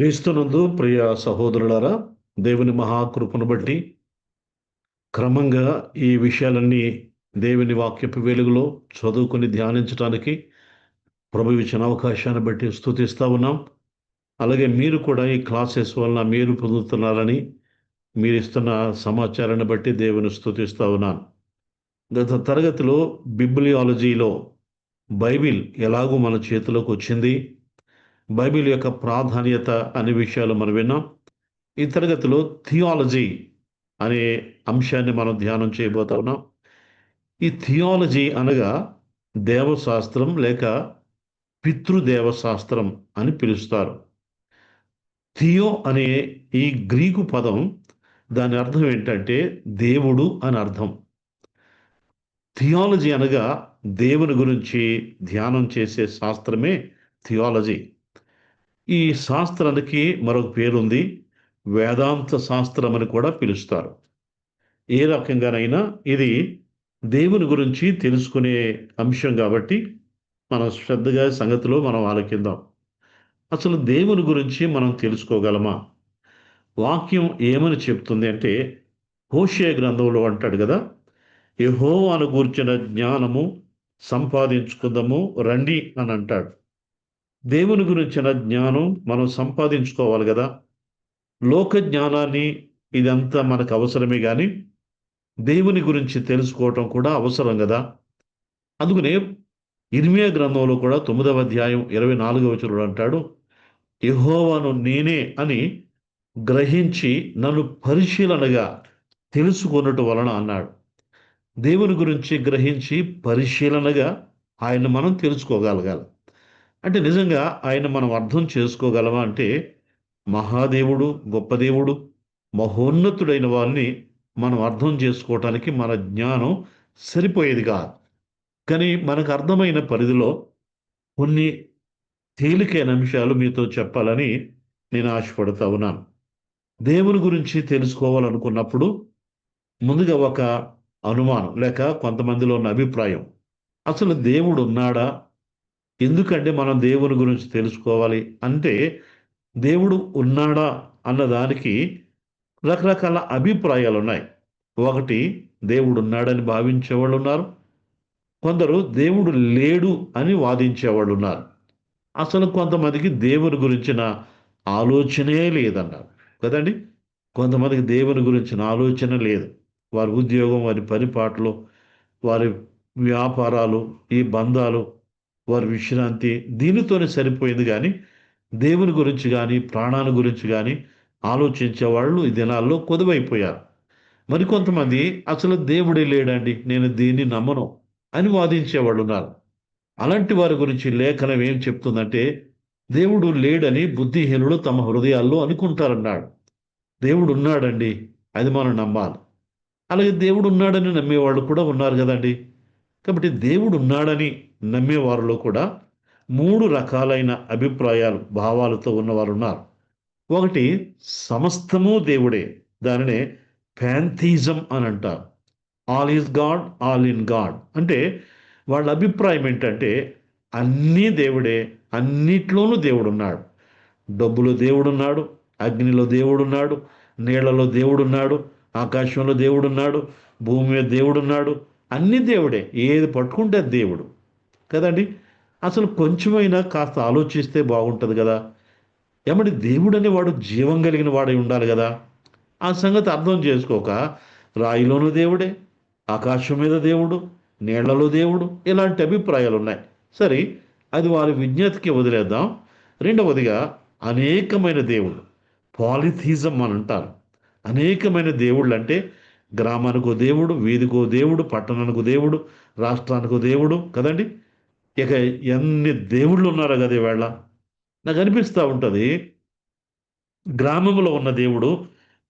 క్రీస్తునందు ప్రియ సహోదరులారా దేవుని మహాకృపను బట్టి క్రమంగా ఈ విషయాలన్నీ దేవుని వాక్యపు వెలుగులో చదువుకొని ధ్యానించడానికి ప్రభు ఇచ్చిన అవకాశాన్ని బట్టి స్థుతిస్తూ ఉన్నాం. అలాగే మీరు కూడా ఈ క్లాసెస్ వలన మీరు పొందుతున్నారని మీరు ఇస్తున్న సమాచారాన్ని బట్టి దేవుని స్థుతిస్తూ ఉన్నాను గత తరగతిలో బిబ్లియాలజీలో బైబిల్ ఎలాగూ మన చేతిలోకి వచ్చింది? బైబిల్ యొక్క ప్రాధాన్యత అనే విషయాలు మనం విన్నాం. ఈ తరగతిలో థియాలజీ అనే అంశాన్ని మనం ధ్యానం చేయబోతా ఉన్నాం. ఈ థియాలజీ అనగా దేవశాస్త్రం లేక పితృదేవశాస్త్రం అని పిలుస్తారు. థియో అనే ఈ గ్రీకు పదం దాని అర్థం ఏంటంటే దేవుడు అని అర్థం. థియాలజీ అనగా దేవుని గురించి ధ్యానం చేసే శాస్త్రమే థియాలజీ. ఈ శాస్త్రానికి మరొక పేరుంది వేదాంత శాస్త్రం అని కూడా పిలుస్తారు. ఏ రకంగానైనా ఇది దేవుని గురించి తెలుసుకునే అంశం కాబట్టి మనం శ్రద్ధగా సంగతిలో మనం ఆలోకిద్దాం. అసలు దేవుని గురించి మనం తెలుసుకోగలమా? వాక్యం ఏమని చెప్తుంది అంటే హోషే గ్రంథంలో అంటాడు కదా యహో గూర్చిన జ్ఞానము సంపాదించుకుందాము రండి అని అంటాడు. దేవుని గురించిన జ్ఞానం మనం సంపాదించుకోవాలి కదా. లోక జ్ఞానాన్ని ఇదంతా మనకు అవసరమే కానీ దేవుని గురించి తెలుసుకోవటం కూడా అవసరం కదా. అందుకనే ఇర్మియా గ్రంథంలో కూడా తొమ్మిదవ అధ్యాయం ఇరవై నాలుగవ చరుడు అంటాడు యహోవాను నేనే అని గ్రహించి నన్ను పరిశీలనగా తెలుసుకున్నట్టు వలన అన్నాడు. దేవుని గురించి గ్రహించి పరిశీలనగా ఆయన మనం తెలుసుకోగలగాలి. అంటే నిజంగా ఆయన మనం అర్థం చేసుకోగలమా అంటే మహాదేవుడు గొప్ప దేవుడు మహోన్నతుడైన వాళ్ళని మనం అర్థం చేసుకోవటానికి మన జ్ఞానం సరిపోయేది కాదు. కానీ మనకు అర్థమైన పరిధిలో కొన్ని తేలికైన అంశాలు మీతో చెప్పాలని నేను ఆశపడుతూ ఉన్నాను. దేవుని గురించి తెలుసుకోవాలనుకున్నప్పుడు ముందుగా ఒక అనుమానం లేక కొంతమందిలో ఉన్న అభిప్రాయం. అసలు దేవుడు ఉన్నాడా? ఎందుకంటే మనం దేవుని గురించి తెలుసుకోవాలి అంటే దేవుడు ఉన్నాడా అన్నదానికి రకరకాల అభిప్రాయాలు ఉన్నాయి. ఒకటి దేవుడు ఉన్నాడని భావించేవాళ్ళు ఉన్నారు. కొందరు దేవుడు లేడు అని వాదించేవాళ్ళు ఉన్నారు. అసలు కొంతమందికి దేవుని గురించిన ఆలోచనే లేదన్నారు. కదండి? కొంతమందికి దేవుని గురించిన ఆలోచన లేదు. వారి ఉద్యోగం వారి పరిపాట్లు వారి వ్యాపారాలు ఈ బంధాలు వారి విశ్రాంతి దీనితోనే సరిపోయింది కానీ దేవుని గురించి కానీ ప్రాణాల గురించి కానీ ఆలోచించే వాళ్ళు ఈ దినాల్లో కొదవైపోయారు. మరికొంతమంది అసలు దేవుడే లేడండి నేను దీన్ని నమ్మను అని వాదించేవాళ్ళు ఉన్నారు. అలాంటి వారి గురించి లేఖనం ఏం చెప్తుందంటే దేవుడు లేడని బుద్ధిహీనులు తమ హృదయాల్లో అనుకుంటారన్నాడు. దేవుడు ఉన్నాడండి అది మనం నమ్మాలి. అలాగే దేవుడు ఉన్నాడని నమ్మేవాళ్ళు కూడా ఉన్నారు కదండి. కాబట్టి దేవుడు ఉన్నాడని నమ్మేవారిలో కూడా మూడు రకాలైన అభిప్రాయాలు భావాలతో ఉన్నవారు ఉన్నారు ఒకటి సమస్తము దేవుడే. దానినే ప్యాంథీజం అని అంటారు. All is God all in God. అంటే వాళ్ళ అభిప్రాయం ఏంటంటే అన్నీ దేవుడే అన్నిట్లోనూ దేవుడు ఉన్నాడు డబ్బులో దేవుడున్నాడు అగ్నిలో దేవుడున్నాడు నీళ్ళలో దేవుడున్నాడు ఆకాశంలో దేవుడున్నాడు భూమి మీద దేవుడున్నాడు. అన్ని దేవుడే. ఏది పట్టుకుంటే దేవుడు. కదండి? అసలు కొంచెమైనా కాస్త ఆలోచిస్తే బాగుంటుంది కదా. ఏమంటే దేవుడు అనేవాడు జీవం కలిగిన వాడై ఉండాలి కదా. ఆ సంగతి అర్థం చేసుకోక రాయిలోనూ దేవుడే ఆకాశం మీద దేవుడు నీళ్ళలో దేవుడు ఇలాంటి అభిప్రాయాలు ఉన్నాయి సరే అది వారి విజ్ఞతకి వదిలేద్దాం. రెండవదిగా అనేకమైన దేవుడు పాలిథిజం అని అంటారు. అనేకమైన దేవుళ్ళు అంటే గ్రామానికో దేవుడు వీధికో దేవుడు పట్టణానికి దేవుడు రాష్ట్రానికి దేవుడు కదండి? ఇక ఎన్ని దేవుళ్ళు ఉన్నారో కదా వేళ నాకు అనిపిస్తూ ఉంటుంది గ్రామంలో ఉన్న దేవుడు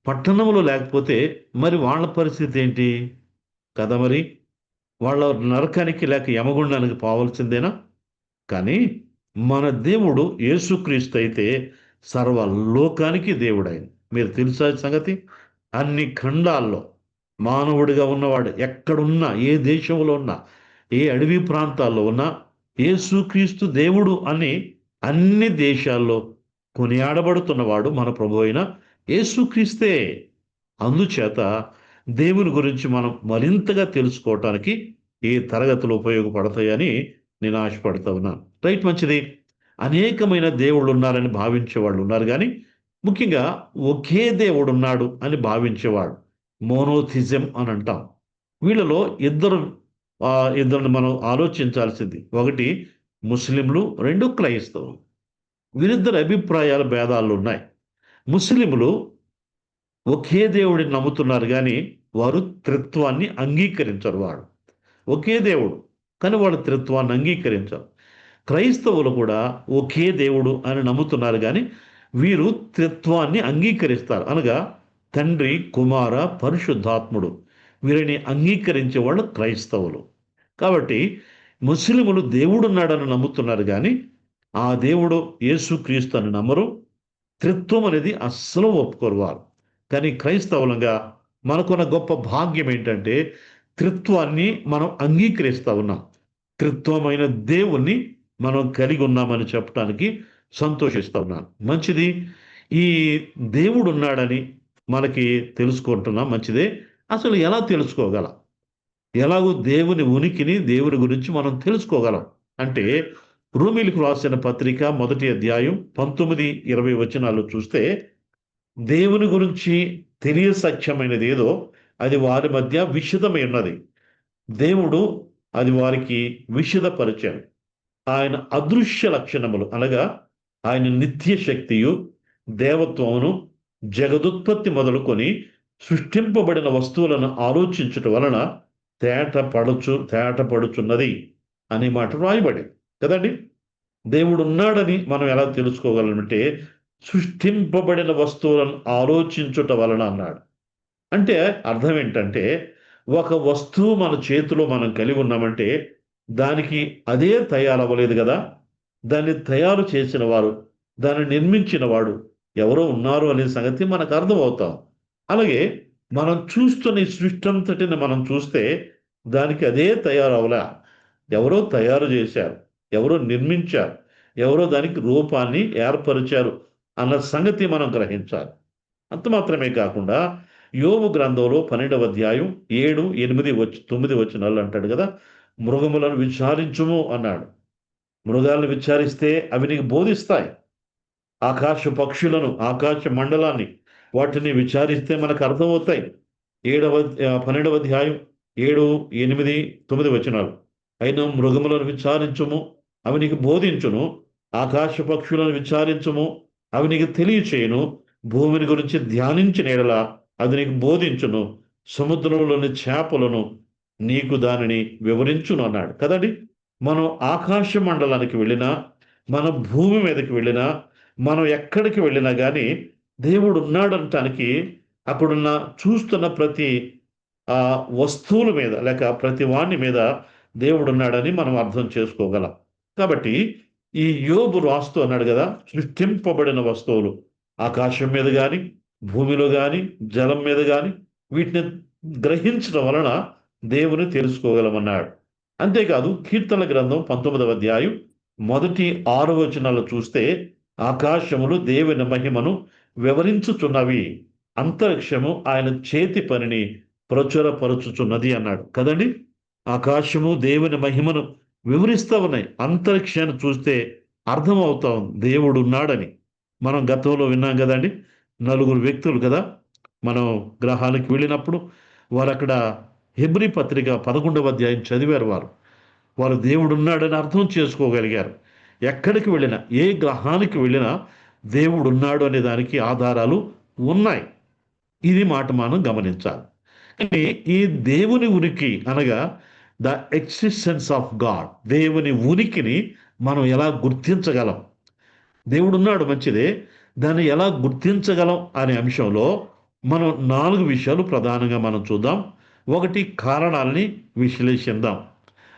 పట్టణంలో లేకపోతే మరి వాళ్ళ పరిస్థితి ఏంటి? కదా మరి. వాళ్ళ నరకానికి లేక యమగుండానికి పోవలసిందేనా? కానీ మన దేవుడు యేసుక్రీస్తు అయితే సర్వలోకానికి దేవుడైన. మీరు తెలుసా సంగతి? అన్ని ఖండాల్లో మానవుడిగా ఉన్నవాడు ఎక్కడున్నా ఏ దేశంలో ఉన్నా ఏ అడవి ప్రాంతాల్లో ఉన్నా యేసుక్రీస్తు దేవుడు అని అన్ని దేశాల్లో కొనియాడబడుతున్నవాడు మన ప్రభు అయిన యేసుక్రీస్తే. అందుచేత దేవుని గురించి మనం మరింతగా తెలుసుకోవటానికి ఈ తరగతులు ఉపయోగపడతాయని నేను ఆశపడతా ఉన్నాను రైట్ మంచిది. అనేకమైన దేవుళ్ళు ఉన్నారని భావించే వాళ్ళు ఉన్నారు కానీ ముఖ్యంగా ఒకే దేవుడు ఉన్నాడు అని భావించేవాడు మోనోథిజం అని అంటాం. వీళ్ళలో ఇద్దరు ఇద్దరు ఇద్దరిని మనం ఆలోచించాల్సింది ఒకటి ముస్లింలు రెండు క్రైస్తవులు. వీరిద్దరు అభిప్రాయాల భేదాలు ఉన్నాయి. ముస్లింలు ఒకే దేవుడిని నమ్ముతున్నారు కానీ వారు త్రిత్వాన్ని అంగీకరించరు వాడు ఒకే దేవుడు కానీ వాడు త్రిత్వాన్ని అంగీకరించరు. క్రైస్తవులు కూడా ఒకే దేవుడు అని నమ్ముతున్నారు కానీ వీరు త్రిత్వాన్ని అంగీకరిస్తారు. అనగా తండ్రి కుమార పరిశుద్ధాత్ముడు వీరిని అంగీకరించే వాళ్ళు క్రైస్తవులు. కాబట్టి ముస్లిములు దేవుడున్నాడని నమ్ముతున్నారు కానీ ఆ దేవుడు యేసుక్రీస్తు అని నమ్మరు. త్రిత్వం అనేది అస్సలు ఒప్పుకోరు వారు. కానీ క్రైస్తవులంగా మనకున్న గొప్ప భాగ్యం ఏంటంటే త్రిత్వాన్ని మనం అంగీకరిస్తూ ఉన్నాం. త్రిత్వమైన దేవుణ్ణి మనం కలిగి ఉన్నామని చెప్పడానికి సంతోషిస్తూ ఉన్నాను మంచిది ఈ దేవుడు ఉన్నాడని మనకి తెలుసుకుంటున్నాం. మంచిదే. అసలు ఎలా తెలుసుకోగలం? ఎలాగో దేవుని ఉనికిని దేవుని గురించి మనం తెలుసుకోగలం. అంటే రూమిలకు రాసిన పత్రిక మొదటి అధ్యాయం పంతొమ్మిది ఇరవై వచనాలు చూస్తే దేవుని గురించి తెలియ సత్యమైనది ఏదో అది వారి మధ్య విషిదమై ఉన్నది. దేవుడు అది వారికి విషదపరిచాడు. ఆయన అదృశ్య లక్షణములు అనగా ఆయన నిత్య శక్తియు దేవత్వమును జగదుత్పత్తి మొదలుకొని సృష్టింపబడిన వస్తువులను ఆలోచించటం వలన తేట పడుచు తేట పడుచున్నది అనే మాట రాయబడి కదండి? దేవుడు ఉన్నాడని మనం ఎలా తెలుసుకోగలమంటే సృష్టింపబడిన వస్తువులను ఆలోచించుట వలన అన్నాడు. అంటే అర్థం ఏంటంటే ఒక వస్తువు మన చేతిలో మనం కలిగి ఉన్నామంటే దానికి అదే తయారవ్వలేదు కదా? దాన్ని తయారు చేసిన వారు దాన్ని నిర్మించిన వాడు ఎవరో ఉన్నారు అనే సంగతి మనకు అర్థమవుతాం. అలాగే మనం చూస్తున్న ఈ సృష్టి అంతటిని మనం చూస్తే దానికి అదే తయారవలా. ఎవరో తయారు చేశారు ఎవరో నిర్మించారు ఎవరో దానికి రూపాన్ని ఏర్పరిచారు అన్న సంగతి మనం గ్రహించాలి. అంత మాత్రమే కాకుండా యోగు గ్రంథంలో పన్నెండవ అధ్యాయం ఏడు ఎనిమిది వచ్చి తొమ్మిది వచ్చినాళ్ళు అంటాడు కదా మృగములను విచారించుము అన్నాడు. మృగాలను విచారిస్తే అవి నీకు బోధిస్తాయి. ఆకాశ పక్షులను ఆకాశ మండలాన్ని వాటిని విచారిస్తే మనకు అర్థమవుతాయి. ఏడవ పన్నెండవ అధ్యాయం ఏడు ఎనిమిది తొమ్మిది వచనాలు. అయినా మృగములను విచారించుము అవి నీకు బోధించును ఆకాశ పక్షులను విచారించుము అవి నీకు తెలియచేయును భూమిని గురించి ధ్యానించిన ఎడల అది నీకు బోధించును సముద్రంలోని చేపలను నీకు దానిని వివరించును అన్నాడు. కదండి? మనం ఆకాశ మండలానికి వెళ్ళినా మన భూమి మీదకి వెళ్ళినా మనం ఎక్కడికి వెళ్ళినా కానీ దేవుడు ఉన్నాడంటానికి అక్కడున్న చూస్తున్న ప్రతి ఆ వస్తువుల మీద లేక ప్రతి వాణ్ణి మీద దేవుడు ఉన్నాడని మనం అర్థం చేసుకోగలం. కాబట్టి ఈ యోబు రాస్తూ అన్నాడు కదా సృష్టింపబడిన వస్తువులు. ఆకాశం మీద కానీ భూమిలో కానీ జలం మీద కానీ వీటిని గ్రహించడం వలన దేవుని తెలుసుకోగలమన్నాడు. అంతేకాదు కీర్తన గ్రంథం పంతొమ్మిదవ అధ్యాయం మొదటి ఆరు వచనాలు చూస్తే ఆకాశములు దేవుని మహిమను వివరించుచున్నవి. అంతరిక్షము ఆయన చేతి పనిని ప్రచురపరచుచున్నది అన్నాడు. కదండి? ఆకాశము దేవుని మహిమను వివరిస్తూ ఉన్నాయి అంతరిక్షాన్ని చూస్తే అర్థమవుతా ఉంది దేవుడు ఉన్నాడని మనం గతంలో విన్నాం కదండి? నలుగురు వ్యక్తులు కదా? మనం గ్రహానికి వెళ్ళినప్పుడు వారు అక్కడ హెబ్రి పత్రిక పదకొండవ అధ్యాయం చదివారు వారు. వారు దేవుడు ఉన్నాడని అర్థం చేసుకోగలిగారు. ఎక్కడికి వెళ్ళినా ఏ గ్రహానికి వెళ్ళినా దేవుడు ఉన్నాడు అనే దానికి ఆధారాలు ఉన్నాయి. ఇది మాట మనం గమనించాలి. కానీ ఈ దేవుని ఉనికి అనగా ద ఎక్సిస్టెన్స్ ఆఫ్ గాడ్ దేవుని ఉనికిని మనం ఎలా గుర్తించగలం? దేవుడు ఉన్నాడు మంచిదే. దాన్ని ఎలా గుర్తించగలం అనే అంశంలో మనం నాలుగు విషయాలు ప్రధానంగా మనం చూద్దాం. ఒకటి కారణాలని విశ్లేషిద్దాం.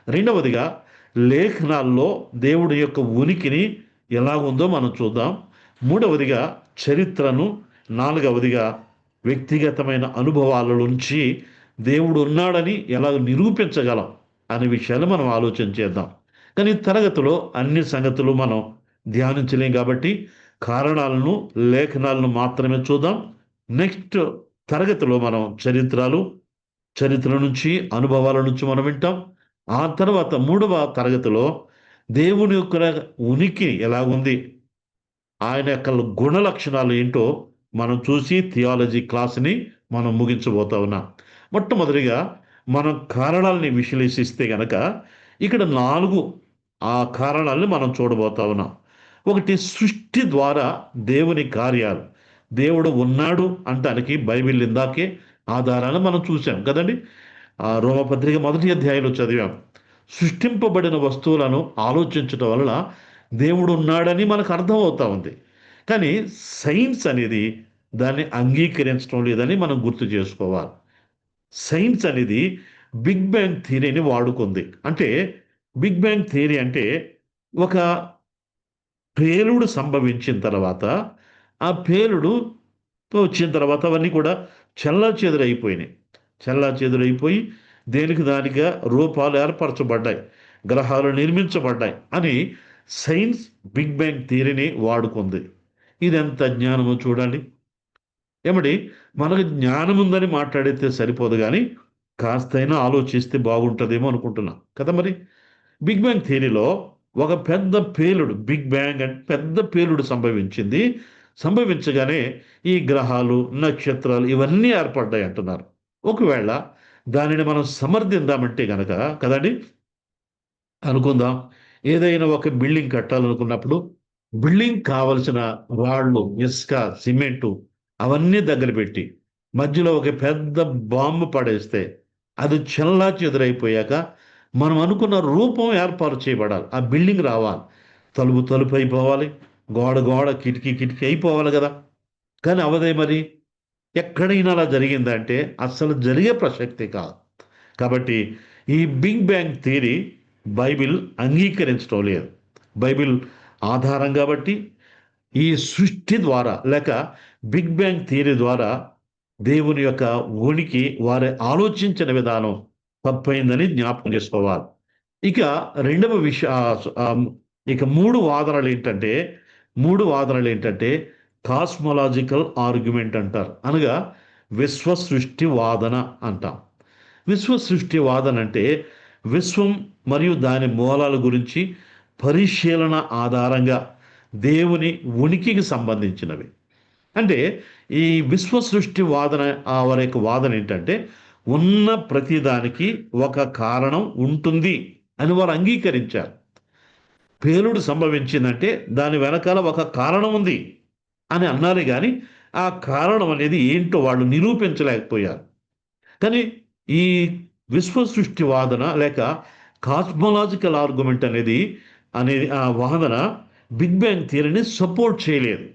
రెండవదిగా లేఖనాల్లో దేవుడి యొక్క ఉనికిని ఎలా ఉందో మనం చూద్దాం. మూడవదిగా చరిత్రను నాలుగవదిగా వ్యక్తిగతమైన అనుభవాల నుంచి దేవుడు ఉన్నాడని ఎలా నిరూపించగలం అనే విషయాలు మనం ఆలోచన చేద్దాం. కానీ తరగతిలో అన్ని సంగతులు మనం ధ్యానించలేం కాబట్టి కారణాలను లేఖనాలను మాత్రమే చూద్దాం. నెక్స్ట్ తరగతిలో మనం చరిత్రలు చరిత్ర నుంచి అనుభవాల నుంచి మనం వింటాం. ఆ తర్వాత మూడవ తరగతిలో దేవుని యొక్క ఉనికి ఎలాగుంది? ఆయన యొక్క గుణ లక్షణాలు ఏంటో మనం చూసి థియాలజీ క్లాస్ని మనం ముగించబోతా ఉన్నాం. మొట్టమొదటిగా మనం కారణాలని విశ్లేషిస్తే గనక ఇక్కడ నాలుగు ఆ కారణాలని మనం చూడబోతా ఉన్నాం. ఒకటి సృష్టి ద్వారా దేవుని కార్యాలు. దేవుడు ఉన్నాడు అంటానికి బైబిల్ ఇందాకే ఆధారాన్ని మనం చూసాం కదండి? ఆ రోమపత్రిక మొదటి అధ్యాయంలో చదివాం. సృష్టింపబడిన వస్తువులను ఆలోచించటం వలన దేవుడు ఉన్నాడని మనకు అర్థమవుతా ఉంది. కానీ సైన్స్ అనేది దాన్ని అంగీకరించడం లేదని మనం గుర్తు చేసుకోవాలి. సైన్స్ అనేది బిగ్ బ్యాంగ్ థియరీని వాడుకుంది. అంటే బిగ్ బ్యాంగ్ థియరీ అంటే ఒక పేలుడు సంభవించిన తర్వాత ఆ పేలుడు వచ్చిన తర్వాత అవన్నీ కూడా చల్లా చెదురైపోయినాయి చల్లా చెదురైపోయి దేనికి దానిగా రూపాలు ఏర్పరచబడ్డాయి. గ్రహాలు నిర్మించబడ్డాయి అని సైన్స్ బిగ్ బ్యాంగ్ థియరీని వాడుకుంది. ఇది ఎంత జ్ఞానమో చూడండి. ఏమిటి మనకు జ్ఞానం ఉందని మాట్లాడితే సరిపోదు కానీ కాస్తైనా ఆలోచిస్తే బాగుంటుందేమో అనుకుంటున్నాం. కదా మరి? బిగ్ బ్యాంగ్ థియరీలో ఒక పెద్ద పేలుడు బిగ్ బ్యాంగ్ అంటే పెద్ద పేలుడు సంభవించింది. సంభవించగానే ఈ గ్రహాలు నక్షత్రాలు ఇవన్నీ ఏర్పడ్డాయి అంటున్నారు. ఒకవేళ దానిని మనం సమర్థిద్దామంటే కనుక కదండి? అనుకుందాం. ఏదైనా ఒక బిల్డింగ్ కట్టాలనుకున్నప్పుడు బిల్డింగ్ కావలసిన రాళ్ళు ఇసుక సిమెంటు అవన్నీ దగ్గర పెట్టి మధ్యలో ఒక పెద్ద బాంబు పడేస్తే అది చెల్లా చెదురైపోయాక మనం అనుకున్న రూపం ఏర్పాటు చేయబడాలి. ఆ బిల్డింగ్ రావాలి. తలుపు తలుపు అయిపోవాలి. గోడ గోడ కిటికీ కిటికీ అయిపోవాలి కదా. కానీ అవదే మరి? ఎక్కడైనా అలా జరిగిందంటే అస్సలు జరిగే ప్రసక్తి కాదు. కాబట్టి ఈ బిగ్ బ్యాంగ్ థియరీ బైబిల్ అంగీకరించడం లేదు. బైబిల్ ఆధారం కాబట్టి ఈ సృష్టి ద్వారా లేక బిగ్ బ్యాంగ్ థియరీ ద్వారా దేవుని యొక్క ఉనికి వారి ఆలోచించిన విధానం తప్పైందని జ్ఞాపకం చేసుకోవాలి. ఇక రెండవ విష ఇక మూడు వాదనలు ఏంటంటే మూడు వాదనలు ఏంటంటే కాస్మలాజికల్ ఆర్గ్యుమెంట్ అంటారు. అనగా విశ్వ సృష్టి వాదన అంటాం. విశ్వ సృష్టి వాదన అంటే విశ్వం మరియు దాని మూలాల గురించి పరిశీలన ఆధారంగా దేవుని ఉనికికి సంబంధించినవి. అంటే ఈ విశ్వ సృష్టి వాదన ఆ వారి యొక్క వాదన ఏంటంటే ఉన్న ప్రతిదానికి ఒక కారణం ఉంటుంది అని వారు అంగీకరించారు. పేలుడు సంభవించిందంటే దాని వెనకాల ఒక కారణం ఉంది అని అన్నారు కానీ ఆ కారణం అనేది ఏంటో వాళ్ళు నిరూపించలేకపోయారు. కానీ ఈ విశ్వ సృష్టి వాదన లేక కాస్మలాజికల్ ఆర్గ్యుమెంట్ అనేది అనేది ఆ వాదన బిగ్ బ్యాంగ్ థియరీని సపోర్ట్ చేయలేదు.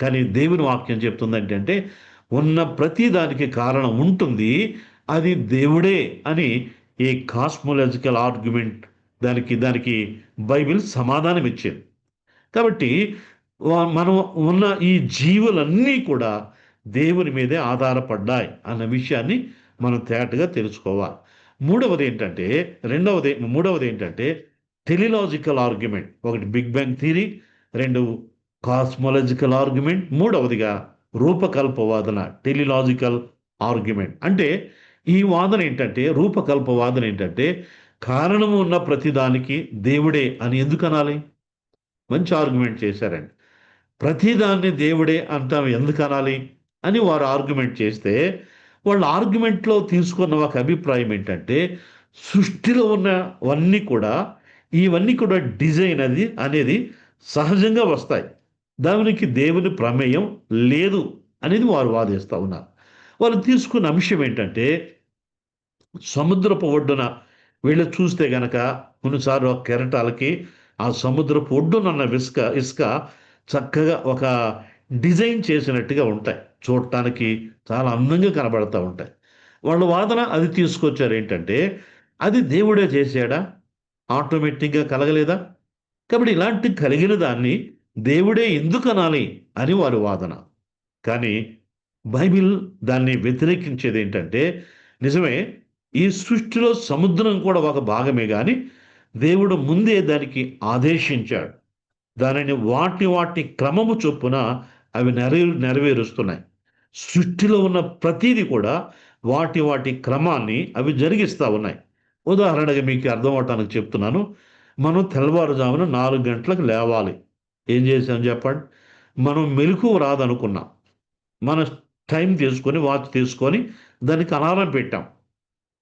కానీ దేవుని వాక్యం చెప్తుంది ఏంటంటే ఉన్న ప్రతి దానికి కారణం ఉంటుంది అది దేవుడే అని ఈ కాస్మోలాజికల్ ఆర్గ్యుమెంట్ దానికి దానికి బైబిల్ సమాధానం ఇచ్చింది. కాబట్టి వా- మనం ఉన్న ఈ జీవులన్నీ కూడా దేవుని మీదే ఆధారపడ్డాయి అన్న విషయాన్ని మనం తేటగా తెలుసుకోవాలి. మూడవది ఏంటంటే రెండవది మూడవది ఏంటంటే టెలిలాజికల్ ఆర్గ్యుమెంట్ ఒకటి బిగ్ బ్యాంగ్ థియరీ రెండు కాస్మాలజికల్ ఆర్గ్యుమెంట్ మూడవదిగా రూపకల్ప వాదన టెలిలాజికల్ ఆర్గ్యుమెంట్ అంటే ఈ వాదన ఏంటంటే రూపకల్ప వాదన ఏంటంటే కారణము ఉన్న ప్రతిదానికి దేవుడే అని ఎందుకు అనాలి? మంచి ఆర్గ్యుమెంట్ చేశారండి. ప్రతిదాన్ని దేవుడే అంటాం ఎందుకు అనాలి? అని వారు ఆర్గ్యుమెంట్ చేస్తే వాళ్ళ ఆర్గ్యుమెంట్లో తీసుకున్న ఒక అభిప్రాయం ఏంటంటే సృష్టిలో ఉన్నవన్నీ కూడా ఇవన్నీ కూడా డిజైన్ అది అనేది సహజంగా వస్తాయి. దానికి దేవుని ప్రమేయం లేదు అనేది వారు వాదిస్తూ ఉన్నారు. వాళ్ళు తీసుకున్న అంశం ఏంటంటే సముద్రపు ఒడ్డున వీళ్ళు చూస్తే గనక కొన్నిసార్లు ఆ కెరటాలకి ఆ సముద్రపు ఒడ్డునన్న ఇసుక ఇసుక చక్కగా ఒక డిజైన్ చేసినట్టుగా ఉంటాయి. చూడటానికి చాలా అందంగా కనబడతా ఉంటాయి. వాళ్ళ వాదన అది తీసుకొచ్చారు ఏంటంటే అది దేవుడే చేశాడా? ఆటోమేటిక్గా కలగలేదా? కాబట్టి ఇలాంటి కలిగిన దాన్ని దేవుడే ఎందుకు అనాలి అని వారి వాదన. కానీ బైబిల్ దాన్ని వ్యతిరేకించేది ఏంటంటే నిజమే ఈ సృష్టిలో సముద్రం కూడా ఒక భాగమే కానీ దేవుడు ముందే దానికి ఆదేశించాడు. దానిని వాటి వాటి క్రమము చొప్పున అవి నెరవే నెరవేరుస్తున్నాయి. సృష్టిలో ఉన్న ప్రతీది కూడా వాటి వాటి క్రమాన్ని అవి జరిగిస్తూ ఉన్నాయి. ఉదాహరణగా మీకు అర్థం అవటానికి చెప్తున్నాను. మనం తెల్లవారుజామున నాలుగు గంటలకు లేవాలి. ఏం చేసాం చెప్పండి? మనం మెలకు రాదనుకున్నాం. మన టైం తీసుకొని వాచ్ తీసుకొని దానికి అలారం పెట్టాం.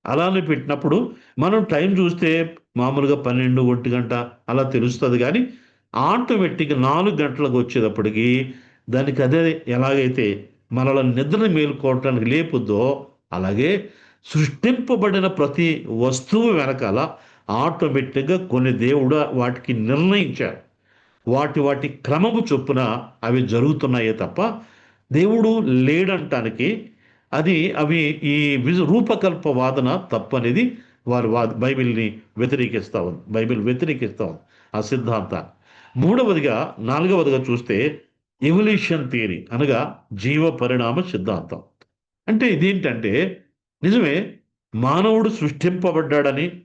అలారం పెట్టినప్పుడు మనం టైం చూస్తే మామూలుగా పన్నెండు ఒంటి గంట అలా తెలుస్తుంది కానీ ఆటోమేటిక్గా నాలుగు గంటలకు వచ్చేటప్పటికి దానికి అదే ఎలాగైతే మనలో నిద్రని మేలుకోవటానికి లేపుద్దో అలాగే సృష్టింపబడిన ప్రతి వస్తువు వెనకాల ఆటోమేటిక్గా కొన్ని దేవుడు వాటికి నిర్ణయించారు. వాటి వాటి క్రమము చొప్పున అవి జరుగుతున్నాయే తప్ప దేవుడు లేడంటానికి అది అవి ఈ రూపకల్ప వాదన తప్పనేది వారి వా బైబిల్ని వ్యతిరేకిస్తూ ఉంది. బైబిల్ వ్యతిరేకిస్తూ ఉంది. ఆ సిద్ధాంతాన్ని. మూడవదిగా నాలుగవదిగా చూస్తే ఎవల్యూషన్ థియరీ అనగా జీవ పరిణామ సిద్ధాంతం. అంటే ఇదేంటంటే నిజమే మానవుడు సృష్టింపబడ్డాడని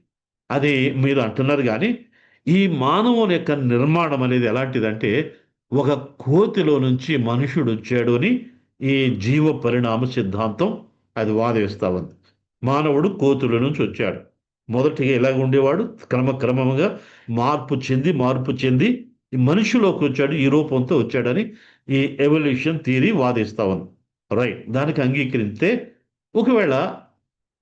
అది మీరు అంటున్నారు కానీ ఈ మానవుని యొక్క నిర్మాణం అనేది ఎలాంటిదంటే ఒక కోతిలో నుంచి మనుషుడు వచ్చాడు అని ఈ జీవ పరిణామ సిద్ధాంతం అది వాదిస్తూ ఉంది. మానవుడు కోతుల నుంచి వచ్చాడు. మొదటిగా ఎలాగ ఉండేవాడు క్రమక్రమంగా మార్పు చెంది మార్పు చెంది మనిషిలోకి వచ్చాడు ఈ రూపంతో వచ్చాడని ఈ ఎవల్యూషన్ థియరీ వాదిస్తా ఉంది. రైట్ దానికి అంగీకరిస్తే ఒకవేళ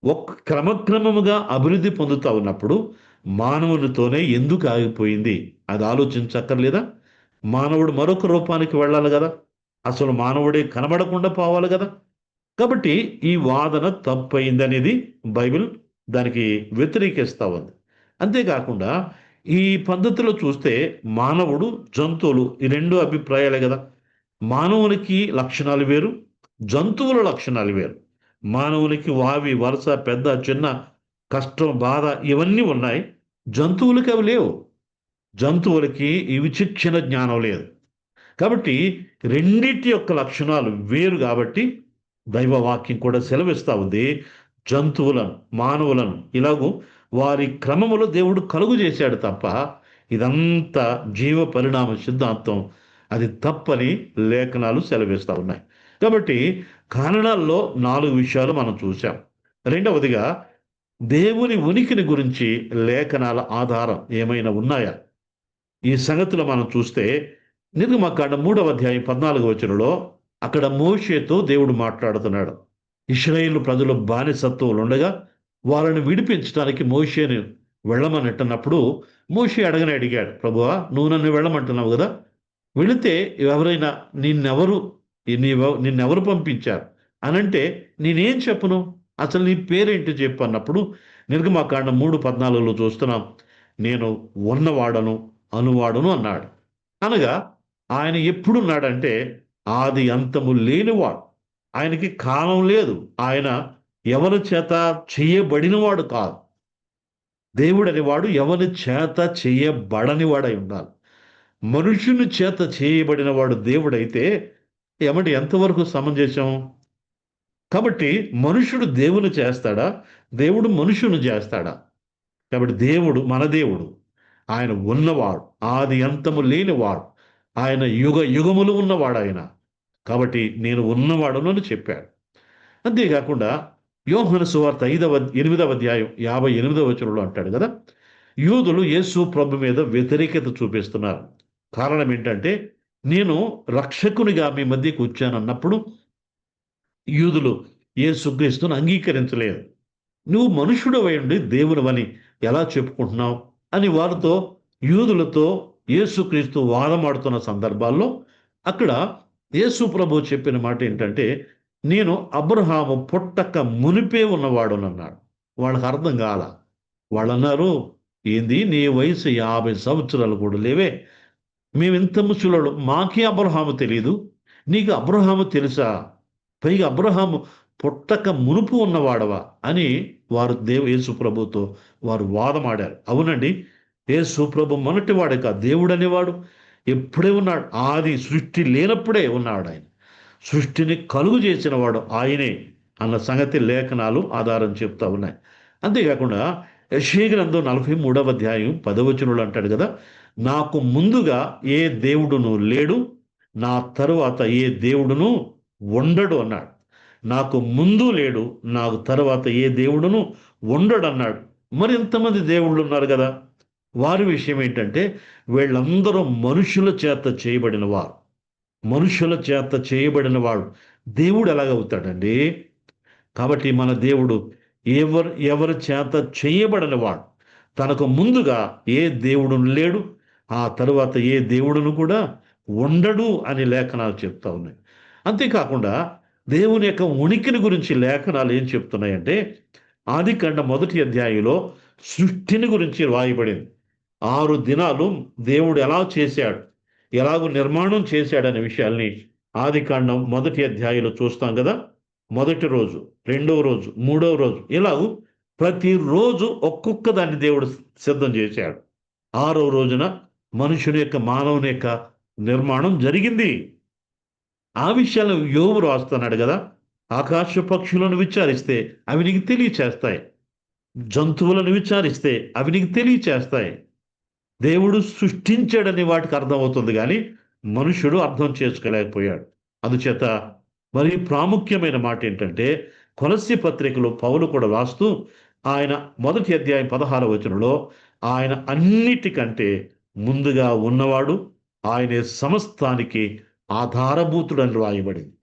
ఒక క్రమక్రమముగా అభివృద్ధి పొందుతూ ఉన్నప్పుడు మానవునితోనే ఎందుకు ఆగిపోయింది? అది ఆలోచించక్కర్లేదా? మానవుడు మరొక రూపానికి వెళ్ళాలి కదా. అసలు మానవుడే కనబడకుండా పోవాలి కదా. కాబట్టి ఈ వాదన తప్పైంది అనేది బైబిల్ దానికి వ్యతిరేకిస్తూ ఉంది. అంతేకాకుండా ఈ పద్ధతిలో చూస్తే మానవుడు జంతువులు ఈ రెండు అభిప్రాయాలే కదా. మానవునికి లక్షణాలు వేరు జంతువుల లక్షణాలు వేరు. మానవునికి వావి వరుస పెద్ద చిన్న కష్టం బాధ ఇవన్నీ ఉన్నాయి. జంతువులకి అవి లేవు. జంతువులకి ఈ విచక్షణ జ్ఞానం లేదు. కాబట్టి రెండింటి యొక్క లక్షణాలు వేరు కాబట్టి దైవవాక్యం కూడా సెలవిస్తూ ఉంది. జంతువులను మానవులను ఇలాగూ వారి క్రమములో దేవుడు కలుగు చేశాడు తప్ప ఇదంతా జీవ పరిణామ సిద్ధాంతం. అది తప్పని లేఖనాలు సెలవిస్తూ ఉన్నాయి. కాబట్టి కారణాల్లో నాలుగు విషయాలు మనం చూసాం రెండవదిగా దేవుని ఉనికిని గురించి లేఖనాల ఆధారం ఏమైనా ఉన్నాయా? ఈ సంగతులు మనం చూస్తే నిర్గమకాండ మూడవ అధ్యాయం పద్నాలుగు వచనంలో అక్కడ మోషేతో దేవుడు మాట్లాడుతున్నాడు. ఇస్రాయేల్ ప్రజలు బానిసత్వంలో ఉండగా వాళ్ళని విడిపించడానికి మోషేని వెళ్ళమనట్టున్నప్పుడు మోషే అడగని అడిగాడు ప్రభువా నువ్వు నన్ను వెళ్ళమంటున్నావు కదా? వెళితే ఎవరైనా నిన్నెవరు నిన్నెవరు పంపించారు? అనంటే నేనేం చెప్పను? అసలు నీ పేరేంటి చెప్పు అన్నప్పుడు నిర్గమాకాండ మూడు పద్నాలుగులో చూస్తున్నాం నేను ఉన్నవాడను అనువాడను అన్నాడు. అనగా ఆయన ఎప్పుడున్నాడంటే ఆది అంతము లేనివాడు ఆయనకి కాలం లేదు ఆయన ఎవరి చేత చేయబడినవాడు కాదు. దేవుడు అనేవాడు ఎవరి చేత చేయబడనివాడై ఉండాలి. మనుషుని చేత చేయబడినవాడు దేవుడైతే ఏమంటే ఎంతవరకు సమంజసం కాబట్టి మనుషుడు దేవుని చేస్తాడా? దేవుడు మనుషుని చేస్తాడా? కాబట్టి దేవుడు మన దేవుడు ఆయన ఉన్నవాడు ఆది అంతము లేనివాడు ఆయన యుగ యుగములు ఉన్నవాడు ఆయన కాబట్టి నేను ఉన్నవాడును అని చెప్పాడు. అంతేకాకుండా యోహన సువార్త ఐదవ ఎనిమిదవ అధ్యాయం యాభై ఎనిమిదవ వచనంలో అంటాడు కదా? యూదులు యేసు ప్రభు మీద వ్యతిరేకత చూపిస్తున్నారు. కారణం ఏంటంటే నేను రక్షకునిగా మీ మధ్యకు వచ్చానన్నప్పుడు యూదులు యేసుక్రీస్తును అంగీకరించలేదు. నువ్వు మనుషుడు ఉండి దేవునివని ఎలా చెప్పుకుంటున్నావు? అని వారితో యూదులతో యేసుక్రీస్తు వాదమాడుతున్న సందర్భాల్లో అక్కడ యేసు ప్రభు చెప్పిన మాట ఏంటంటే నేను అబ్రహాము పుట్టక మునిపే ఉన్నవాడునన్నాడు. వాళ్ళకి అర్థం కాల. వాళ్ళు అన్నారు ఏంది నీ వయసు యాభై సంవత్సరాలు కూడా లేవే. మేము ఇంత ముసలోడు మాకే అబ్రహాము తెలియదు నీకు అబ్రహాము తెలుసా? పైగా అబ్రహాము పుట్టక మునుపు ఉన్నవాడవా అని వారు దేవ యేసు ప్రభుతో వారు వాదమాడారు. అవునండి యేసు ప్రభు మొన్నటివాడే కాదు దేవుడు అనేవాడు ఎప్పుడే ఉన్నాడు. ఆది సృష్టి లేనప్పుడే ఉన్నాడు ఆయన. సృష్టిని కలుగు చేసిన వాడు ఆయనే అన్న సంగతి లేఖనాలు ఆధారం చెప్తా ఉన్నాయి. అంతేకాకుండా యశీ గ్రంథం నలభై మూడవ అధ్యాయం పదవచనులు అంటాడు కదా నాకు ముందుగా ఏ దేవుడును లేడు నా తరువాత ఏ దేవుడును ఉండడు అన్నాడు. నాకు ముందు లేడు నాకు తరువాత ఏ దేవుడును ఉండడు అన్నాడు. మరి ఎంతమంది దేవుళ్ళు ఉన్నారు కదా? వారి విషయం ఏంటంటే వీళ్ళందరూ మనుషుల చేత చేయబడిన వారు. మనుషుల చేత చేయబడిన వాడు దేవుడు ఎలాగవుతాడండి కాబట్టి మన దేవుడు ఎవరు ఎవరి చేత చేయబడిన వాడు తనకు ముందుగా ఏ దేవుడు లేడు ఆ తరువాత ఏ దేవుడును కూడా ఉండడు అని లేఖనాలు చెప్తా ఉన్నాయి. అంతేకాకుండా దేవుని యొక్క ఉనికిని గురించి లేఖనాలు ఏం చెప్తున్నాయంటే ఆది కండ మొదటి అధ్యాయంలో సృష్టిని గురించి రాయబడింది. ఆరు దినాలు దేవుడు ఎలా చేశాడు? ఎలాగో నిర్మాణం చేశాడనే విషయాల్ని ఆది కాండం మొదటి అధ్యాయంలో చూస్తాం కదా. మొదటి రోజు రెండవ రోజు మూడవ రోజు ఇలాగూ ప్రతిరోజు ఒక్కొక్క దాన్ని దేవుడు సిద్ధం చేశాడు. ఆరవ రోజున మనుషుని యొక్క మానవుని యొక్క నిర్మాణం జరిగింది. ఆ విషయాలను యోగు రాస్తున్నాడు కదా. ఆకాశ పక్షులను విచారిస్తే అవి నీకు తెలియచేస్తాయి. జంతువులను విచారిస్తే అవి నీకు తెలియచేస్తాయి. దేవుడు సృష్టించాడని వాటికి అర్థమవుతుంది కానీ మనుషుడు అర్థం చేసుకోలేకపోయాడు. అందుచేత మరి ప్రాముఖ్యమైన మాట ఏంటంటే కొలసి పత్రికలో పౌలు కూడా రాస్తూ ఆయన మొదటి అధ్యాయం పదహార వచనంలో ఆయన అన్నిటికంటే ముందుగా ఉన్నవాడు ఆయన సమస్తానికి ఆధారభూతుడని రాయబడింది.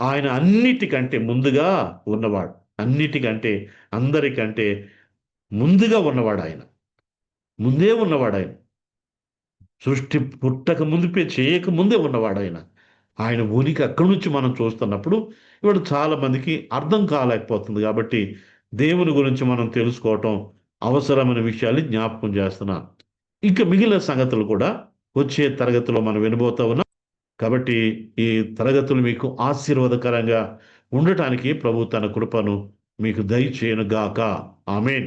ఆయన అన్నిటికంటే ముందుగా ఉన్నవాడు అన్నిటికంటే అందరికంటే ముందుగా ఉన్నవాడు ఆయన. ముందే ఉన్నవాడు ఆయన. సృష్టి పుట్టక ముందుపే చేయక ముందే ఉన్నవాడు ఆయన ఆయన ఉనికి అక్కడి నుంచి మనం చూస్తున్నప్పుడు ఇవాడు చాలామందికి అర్థం కాలేకపోతుంది కాబట్టి దేవుని గురించి మనం తెలుసుకోవటం అవసరమైన విషయాన్ని జ్ఞాపకం చేస్తున్నాం. ఇంకా మిగిలిన సంగతులు కూడా వచ్చే తరగతిలో మనం వినబోతా ఉన్నాం. కాబట్టి ఈ తరగతులు మీకు ఆశీర్వాదకరంగా ఉండటానికి ప్రభు తన కృపను మీకు దయచేయను గాక. ఆమెన్.